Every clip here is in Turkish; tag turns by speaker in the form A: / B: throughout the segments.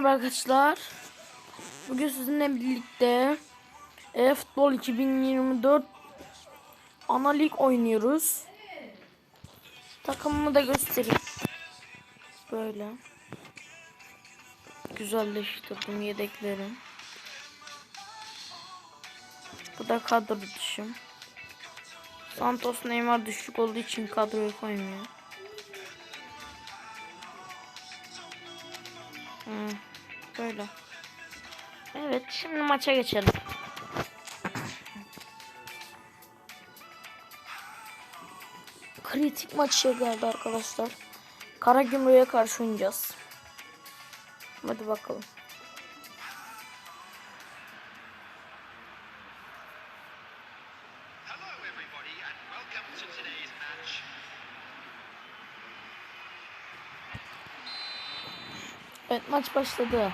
A: merhaba arkadaşlar. Bugün sizinle birlikte e-futbol 2024 ana lig oynuyoruz. Takımımı da göstereyim. Böyle. Güzelleştirdim yedeklerim. Bu da kadro dışım. Santos Neymar düşük olduğu için kadroya koymuyor. Hmm, böyle. Evet şimdi maça geçelim. Kritik maçı geldi arkadaşlar. Karagümrük'e karşı oynayacağız. Hadi bakalım.
B: Hello, everybody, and welcome to today's match.
A: Evet maç başladı.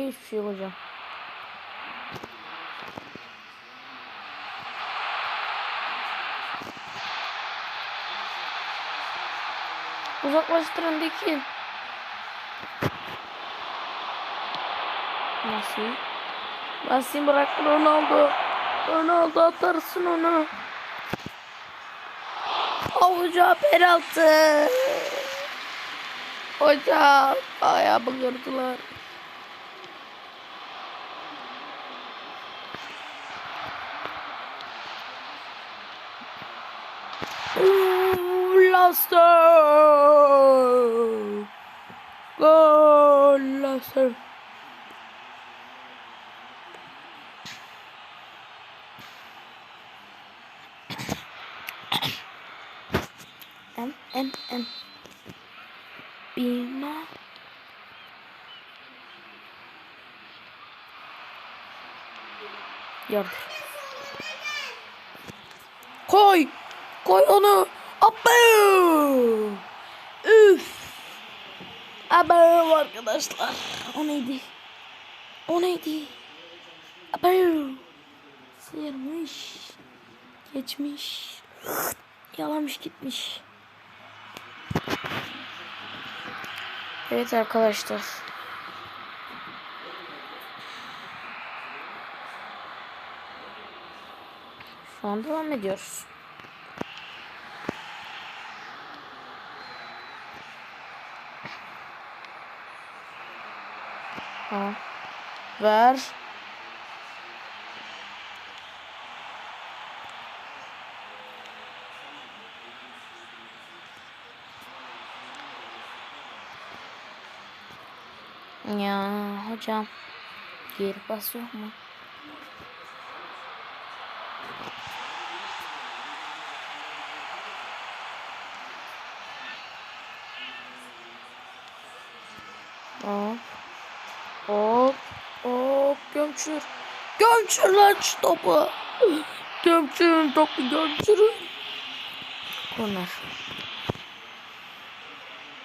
A: Hiçbir şey hocam. Uzaklaştırın Deki. Nasıl? Nasıl bıraktı Ronaldo? Ronaldo atarsın onu. Hocam penaltı. Hocam ayağımı kırdılar. Leicester. Gol Leicester. En en en. Bina. Yardım. Koy. Koy onu. Abu. Üf. Abu arkadaşlar. O neydi? O neydi? Abu. Sıyırmış. Geçmiş. Yalamış gitmiş. Evet arkadaşlar. Şu an devam ediyoruz. Ha. Ver. Ya hocam. Geri pas mu? Hop. Hop. Hop. Gömçür. Gömçür lan şu topu. Gömçürün topu gömçürün. Korner.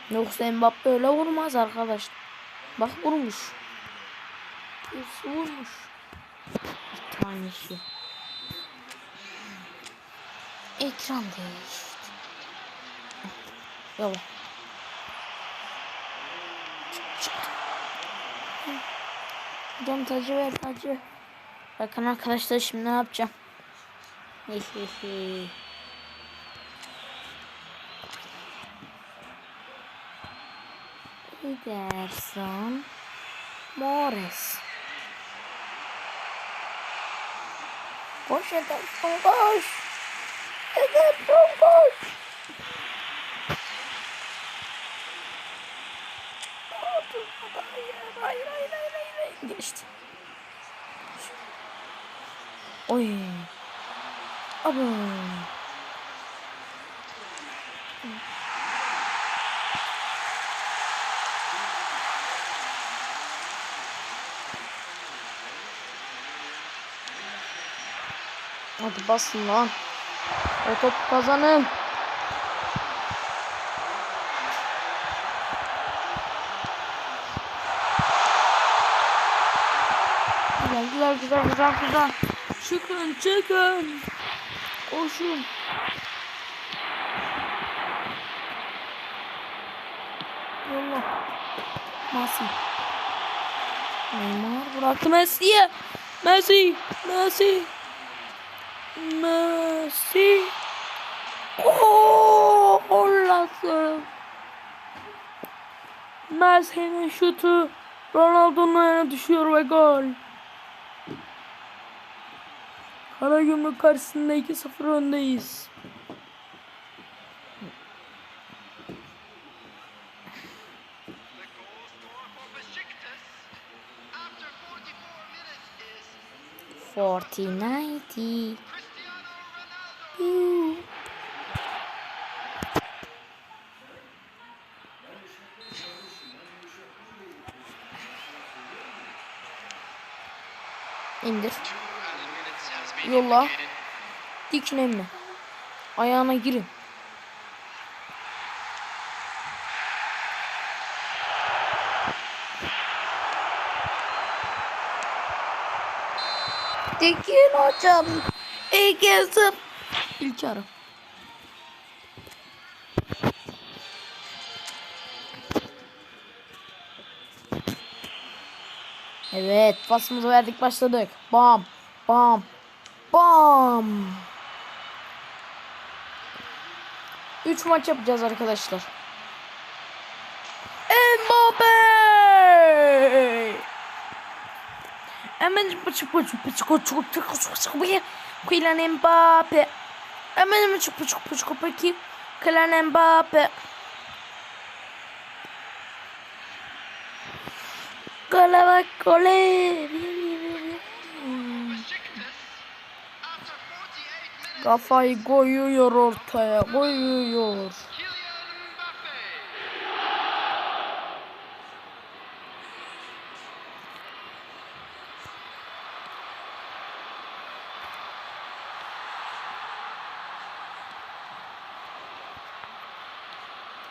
A: Yoksa Mbappe öyle vurmaz arkadaşlar. Bak vurmuş. Birisi vurmuş. Bir tanesi. Ekran değişti. Yola. Çık, çık. Hocam tacı ver tacı. Bakın arkadaşlar şimdi ne yapacağım. Hihihi. Ederson Morris. Koş Ederson koş. Ederson koş. Aa, durmadan, Hayır hayır hayır hayır hayır. Geçti. Oy. Abo. Hadi basın lan. O top kazanın. Güzel güzel güzel güzel. Çıkın çıkın. Koşun. Yolla. Messi. Neymar bıraktı Messi'ye. Messi. Messi. Messi. Ooo. Allah'ım. Messi'nin şutu Ronaldo'nun ayağına düşüyor ve gol. Kara gümrük karşısında 2-0 öndeyiz.
B: Forty ninety.
A: İndir. Yolla. emmi. Ayağına girin. Dikin hocam. İlk yazım. İlk yarı. Evet pasımızı verdik başladık. Bam bam Bam. 3 maç yapacağız arkadaşlar. Mbappe! Hemen çık çık çık çık çık çık Kylian Mbappe. Hemen çık çık çık peki. Kylian Mbappe. Kalabak gole. Kafayı koyuyor ortaya koyuyor.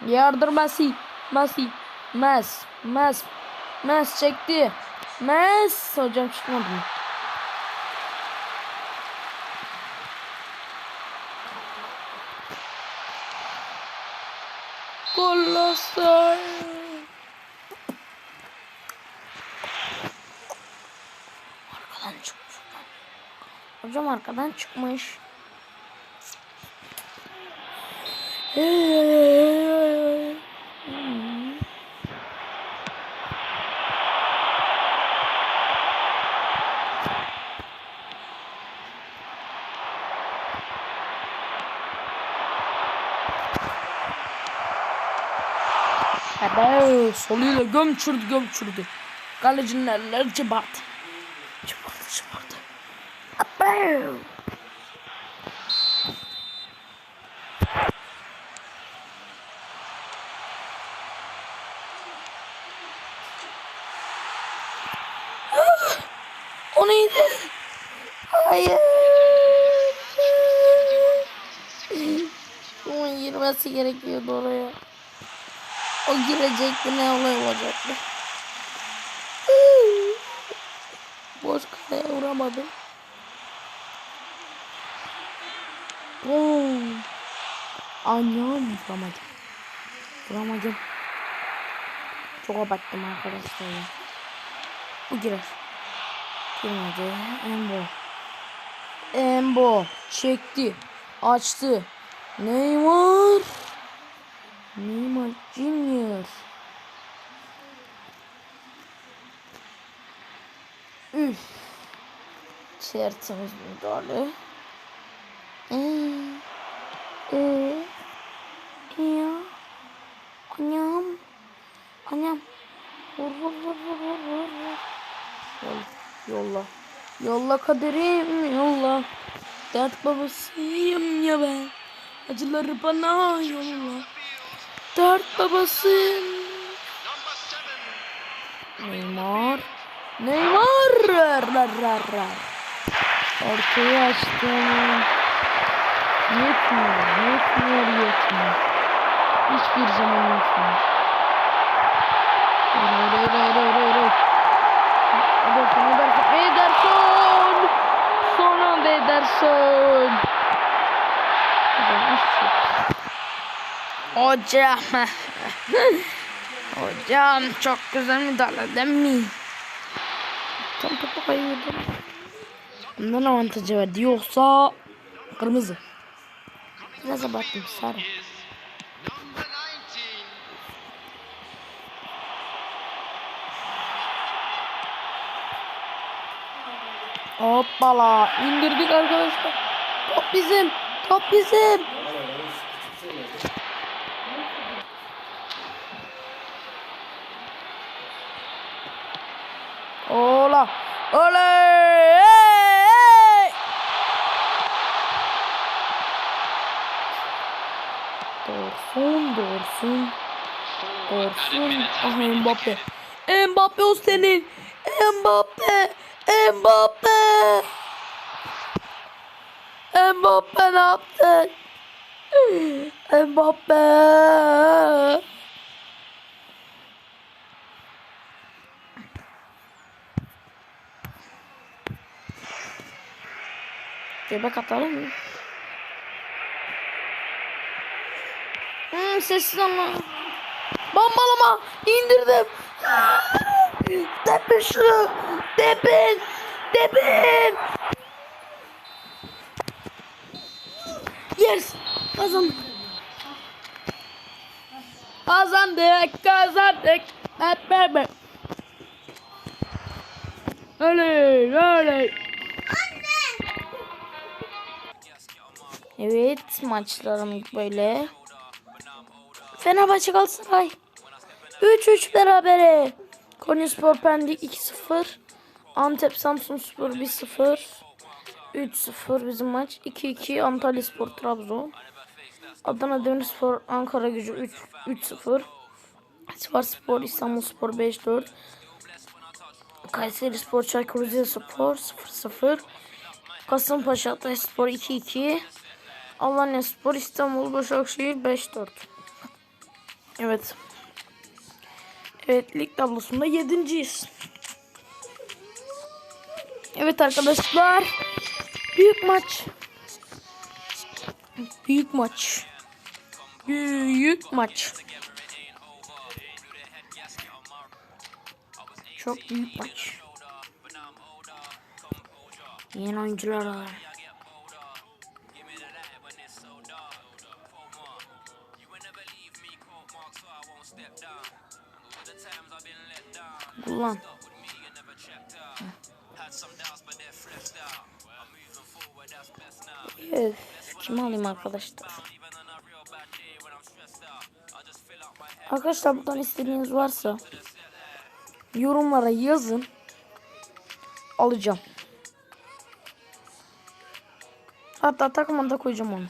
A: Yardır Messi. Messi. Mes. Mes. Mes çekti. Mes. Hocam çıkmadı mı? Kolosal. Arkadan çıkmış. Hocam arkadan çıkmış. Ebe soluyla gömçürdü gömçürdü. Kalecinin elleri çıbardı. Çıbardı çıbardı. Ebe. O neydi? Hayır. Onun girmesi gerekiyordu oraya. Girecekti ne olay olacaktı. Boş kaleye vuramadım. Boom. Anam vuramadım. Vuramadım. Çok abarttım arkadaşlar ya. Bu girer. Girmedi. Embo. Embo. Çekti. Açtı. Neymar. Neymar Junior. Üf. Tertemiz müdahale. Ee, ee, ya. Anam. Anam. Vur vur vur vur vur. vur. Yolla. Yolla. Yolla kaderim yolla. Dert babasıyım ya ben. Acıları bana yolla. Dert
B: seven.
A: Neymar. Neymar. Ortayı açtım. Yetmiyor. Yetmiyor. Yetmiyor. Hiçbir zaman yetmiyor. Hayır hayır hayır hayır hayır. Ederson Ederson. Ederson. Son anda Ederson. Yok. Hocam. Hocam çok güzel müdahale değil mi? Tam topu kayırdım. Bundan avantajı verdi. Yoksa kırmızı. Biraz abarttım sarı.
B: Is number 19.
A: Hoppala indirdik arkadaşlar. Top bizim. Top bizim. Oley! Hey! Dorsun, Dorsun. Dorsun. Ah Mbappe. Mbappe o senin. Mbappe. Mbappe. Mbappe ne yaptın? Mbappe. Göbek atalım mı? Hmm, sessiz olma. Bombalama indirdim. Tepin şunu. Tepin. Tepin. Yes. Kazandık. Kazandık. Kazandık. Hep beraber. Oley. Oley. Evet maçlarım böyle. Fenerbahçe Galatasaray. 3-3 berabere. Konyaspor Pendik 2-0. Antep Samsun Spor 1-0. 3-0 bizim maç. 2-2 Antalya Spor Trabzon. Adana Demirspor Ankara Gücü 3 3-0. Sivas Spor İstanbul Spor 5-4. Kayseri Spor Çaykur Rizespor 0-0. Kasımpaşa Hatay Spor 2-2. Alanya Spor İstanbul Başakşehir 5-4. Evet. Evet lig tablosunda yedinciyiz. Evet arkadaşlar. Büyük maç. Büyük maç. Büyük maç. Çok büyük maç. Yeni oyuncular var. Kullan. Öf, kimi alayım arkadaşlar? Arkadaşlar buradan istediğiniz varsa yorumlara yazın. Alacağım. Hatta takımına da koyacağım onu.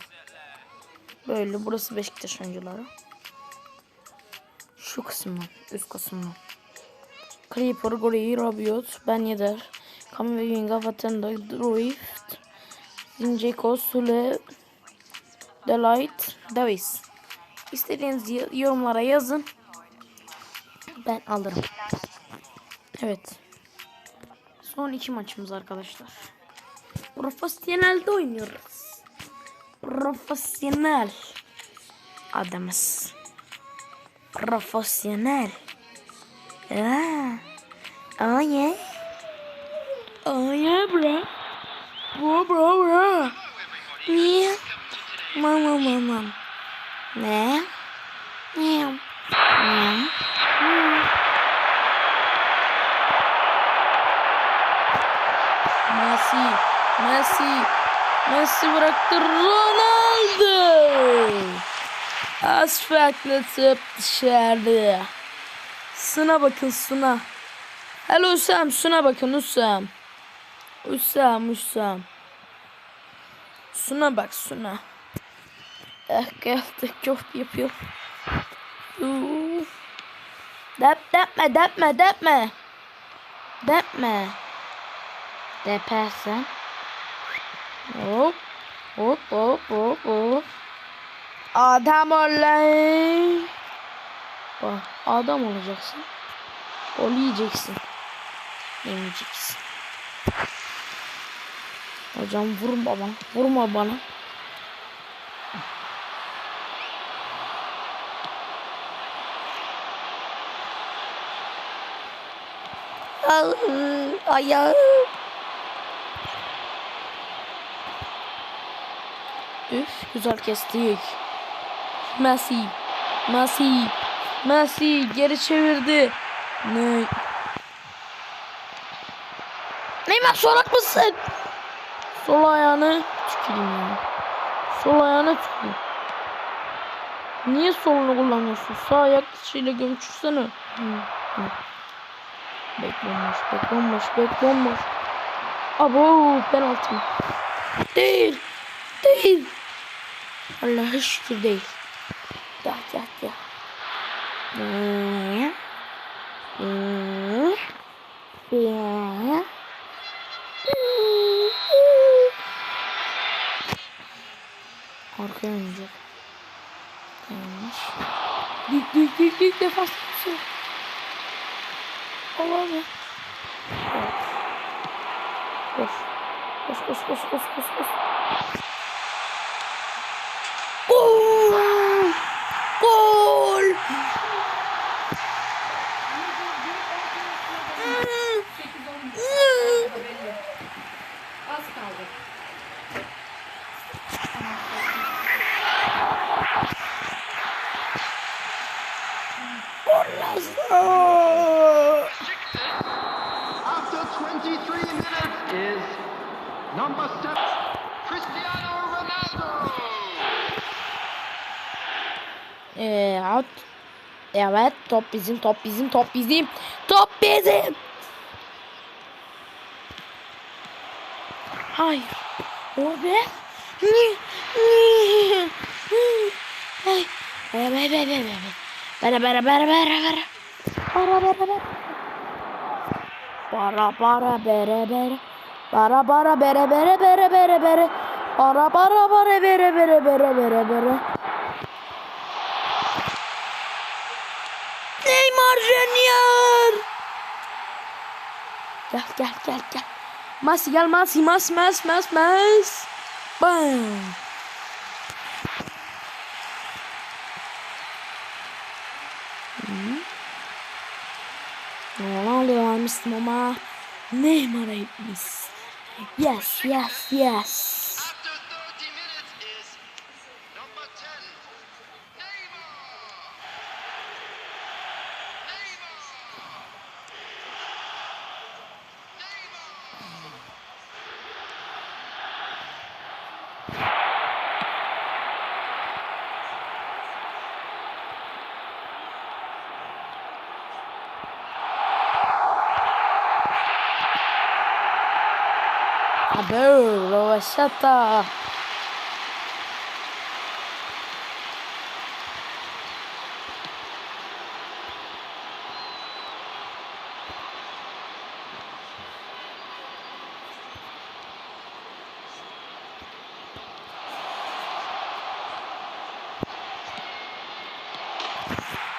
A: Böyle burası Beşiktaş oyuncuları. Şu kısımdan, üst kısımdan. Creeper, Gorey, Rabiot, Ben Yedder, Kamavinga, Vatenda, Drift, Zinceko, Sule, Delight, Davis. İstediğiniz yorumlara yazın. Ben alırım. Evet. Son iki maçımız arkadaşlar. Profesyonelde oynuyoruz. Profesyonel. Adamız. Profesyonel. Yeah. Oh yeah. Oh yeah, bro. Bro, bro, bro. Yeah. Mom, mom, mom, mom. Ne? Ne? Ne? Messi. Messi. Messi bıraktı Ronaldo. Asfaltlatıp dışarı. Suna bakın Suna. Hello Hüsam Suna bakın Hüsam. Hüsam Hüsam. Suna bak Suna. Eh geldi çok yapıyor. Uf. Dep depme depme depme. Depme. Depersen. Hop. Hop hop hop hop. Adam olay. Bak adam olacaksın. Gol yiyeceksin. Yemeyeceksin. Hocam vurma bana. Vurma bana. Ayağım. Ayağım. Üf güzel kestik. Messi. Messi. Messi geri çevirdi. Ne? Neymar solak mısın? Sol ayağını tüküreyim ya. Sol ayağını tüküreyim. Niye solunu kullanıyorsun? Sağ ayak dışıyla gömçürsene. Hı, hı. Bek bomboş, bek bomboş, bek bomboş. Abo penaltı? Değil. Değil. Allah'a şükür değil.
B: Mm.
A: Evet top bizim top bizim top bizim top bizim. Hayır. O be. Bara bara bara bara bara. Bara bara bara. Bara bara bere bere. Bara bara bere bere bere bere bere. Bara bara bere bere bere bere bere bere. Neymar Junior. Gel gel gel gel. Masi gel Masi mas mas mas mas. Bam. Hı. Ronaldo almıştım ama Neymar'a gitmiş. Yes yes yes. bello başlata.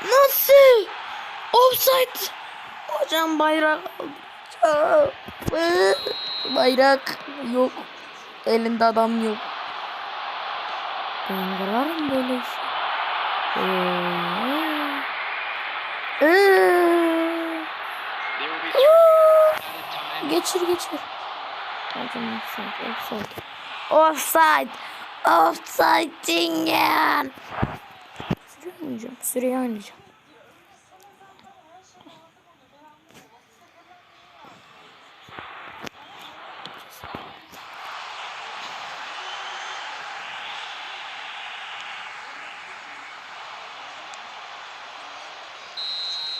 A: Nasıl? Offside. Hocam bayrak alacağım. Bayrak yok. Elinde adam yok. Ben kırarım böyle şey. Ee, ee. Geçir geçir. Offside offside. Offside. Offside Cingen. Süre oynayacağım. Süreyi oynayacağım.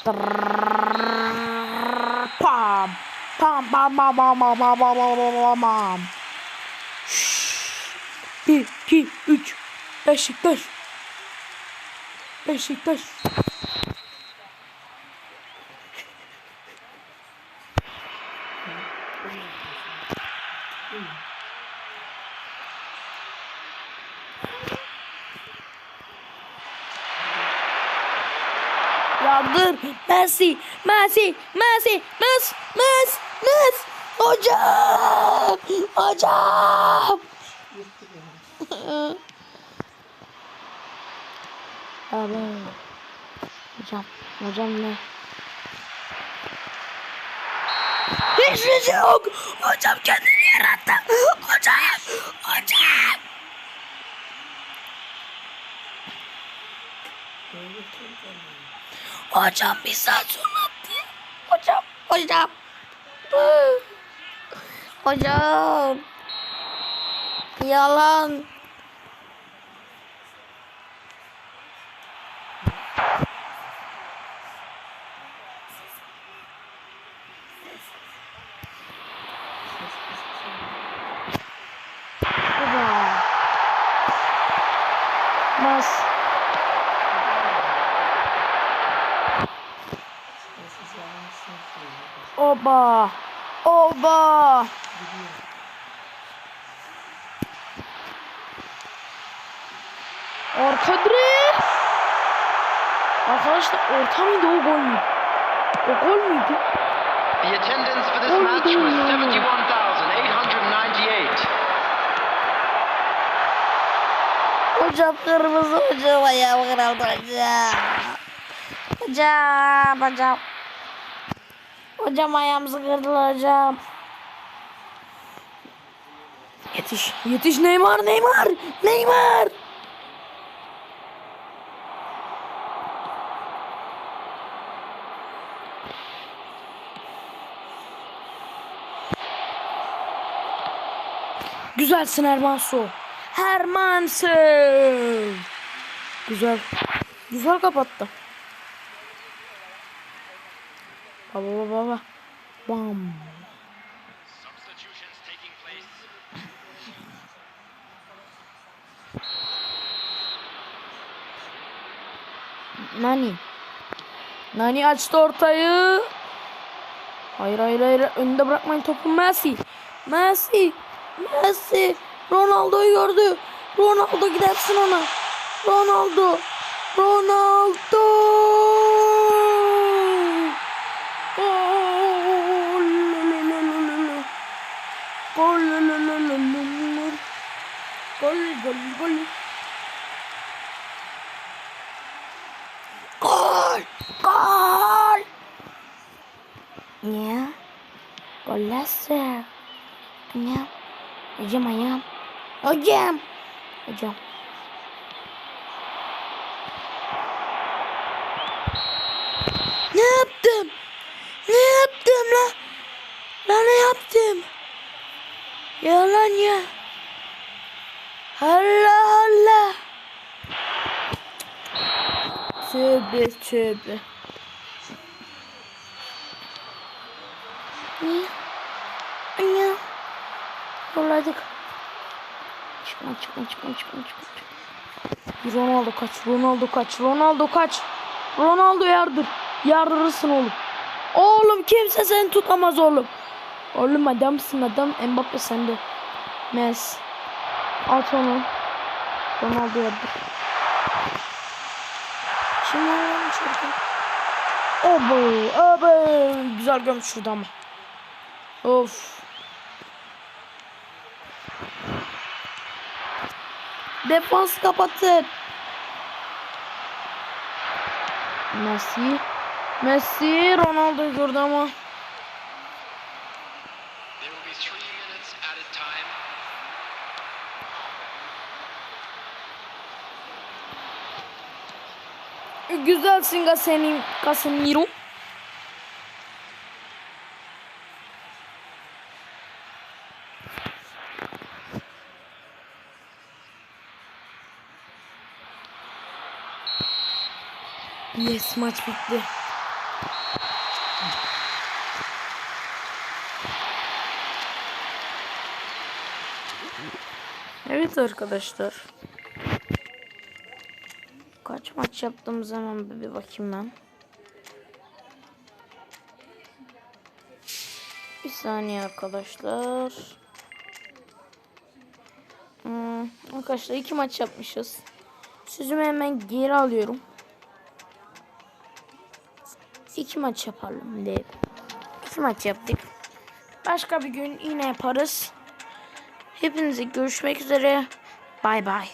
A: Pam. Pam pam pam pam pam pam pam pam pam pam pam. Bir, iki, üç. Beşiktaş. Beşiktaş. Yardır. Messi. Messi. Messi. Messi. Messi. Messi. Hocam. Hocam. Abi. Hocam. Hocam ne? Hiçbir şey yok. Hocam kendini yarattı. Hocam. Hocam. Hocam bir saat sonra. Hocam. Hocam. Hocam. Yalan. O gol müydü?
B: The attendance for this match was
A: dear.
B: 71,898.
A: Hocam kırmızı hocam ayağım kırıldı hocam. Hocam hocam. Hocam ayağımızı kırdılar hocam. Yetiş. Yetiş Neymar Neymar. Neymar. Güzelsin Hermanso. Hermanso. Güzel. Güzel kapattı. Baba baba baba. Bam. Nani. Nani açtı ortayı. Hayır hayır hayır. Önünde bırakmayın topu Messi. Messi. Messi. Ronaldo'yu gördü. Ronaldo gidersin ona. Ronaldo. Ronaldo. Gol. Gol. Gol. Gol. Gol. Gol! Gol! Nie. Golası. Ayağım. Hocam ayağım. Hocam. Hocam. Ne yaptım? Ne yaptım la? La ne yaptım? Yalan ya. Allah Allah. Tövbe tövbe. Niye? Anne. Yolladık. Çıkma çıkma çıkma çıkma çıkma. Ronaldo kaç Ronaldo kaç Ronaldo kaç. Ronaldo yardır. Yardırırsın oğlum. Oğlum kimse seni tutamaz oğlum. Oğlum adamsın adam. Mbappe sende. Messi. At onu. Ronaldo yardır. Kim lan şurada? Obo, obo. Güzel gömüş şurada ama. Of. Defans kapatın. Messi. Messi Ronaldo gördü ama. Güzelsin Gasenim, Casemiro. Yes maç bitti. Evet arkadaşlar. Kaç maç yaptığım zaman bir, bir bakayım ben. Bir saniye arkadaşlar. Hmm, arkadaşlar iki maç yapmışız. Sözümü hemen geri alıyorum. İki maç yapalım diye. İki maç yaptık. Başka bir gün yine yaparız. Hepinize görüşmek üzere. Bay bay.